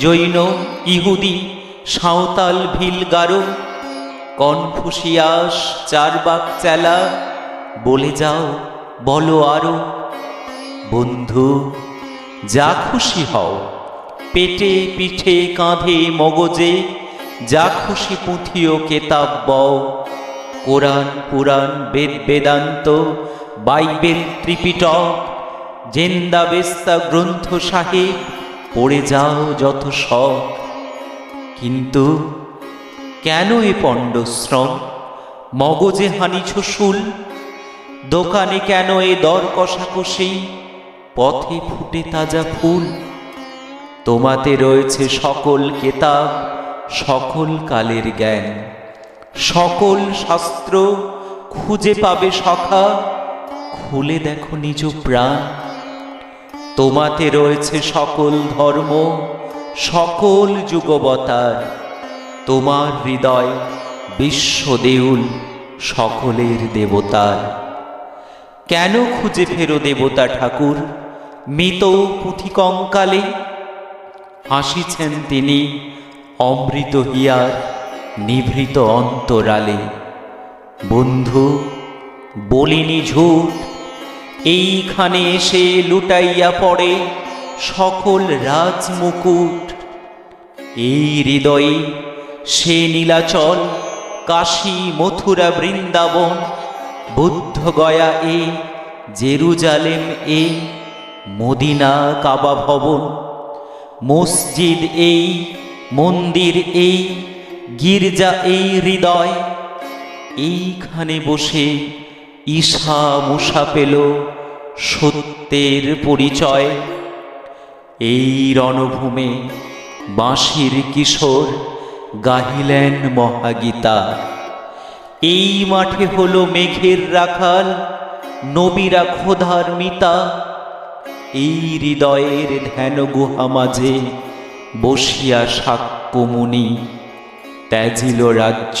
জৈন ইহুদি, সাঁওতাল ভিল গারো কনফুসিয়াস চারবাক চেলা, বলে যাও, বলো আরও। বন্ধু, যা খুশি হও। পেটে পিঠে কাঁধে মগজে, যা খুশি পুঁথিও কেতাব বও। কোরআন, পুরাণ, বেদ, বেদান্ত, বাইবেল, ত্রিপিটক জেন্দা বেস্তা গ্রন্থ সাহেব পড়ে যাও যত শখ। কিন্তু কেন এ পণ্ডশ্রম মগজে হানিছ শুল। দোকানে কেন এ দর কষাকষি? পথে ফুটে তাজা ফুল। তোমাতে রয়েছে সকল কেতাব, সকল কালের জ্ঞান। সকল শাস্ত্র খুঁজে পাবে সখা। খুলে দেখো নিজ প্রাণ। তোমাতে রয়েছে সকল ধর্ম, সকল যুগবতার। তোমার হৃদয় বিশ্বদেউল, সকলের দেবতার। কেন খুঁজে ফেরো দেবতা ঠাকুর, মৃত পুঁথি কঙ্কালে হাসিছেন তিনি অমৃত হিয়ার নিভৃত অন্তরালে। বন্ধু, বলিনি ঝুট এইখানে এসে লুটাইয়া পড়ে সকল রাজমুকুট। এই হৃদয়ে সে নীলাচল, কাশী, মথুরা, বৃন্দাবন, বুদ্ধ গয়া এ, জেরুজালেম এ, মদিনা কাবা ভবন, মসজিদ এই, মন্দির এই, গির্জা এই হৃদয়। এইখানে বসে ঈশা মুসা পেল সত্যের পরিচয়। এই রণভূমে বাঁশির কিশোর গাহিলেন মহাগীতা। এই মাঠে হলো মেঘের রাখাল, নবীরা খোধার মিতা। এই হৃদয়ের ধ্যান গুহা মাঝে বসিয়া সাক্ষ্যমুনি ত্যাজিল রাজ্য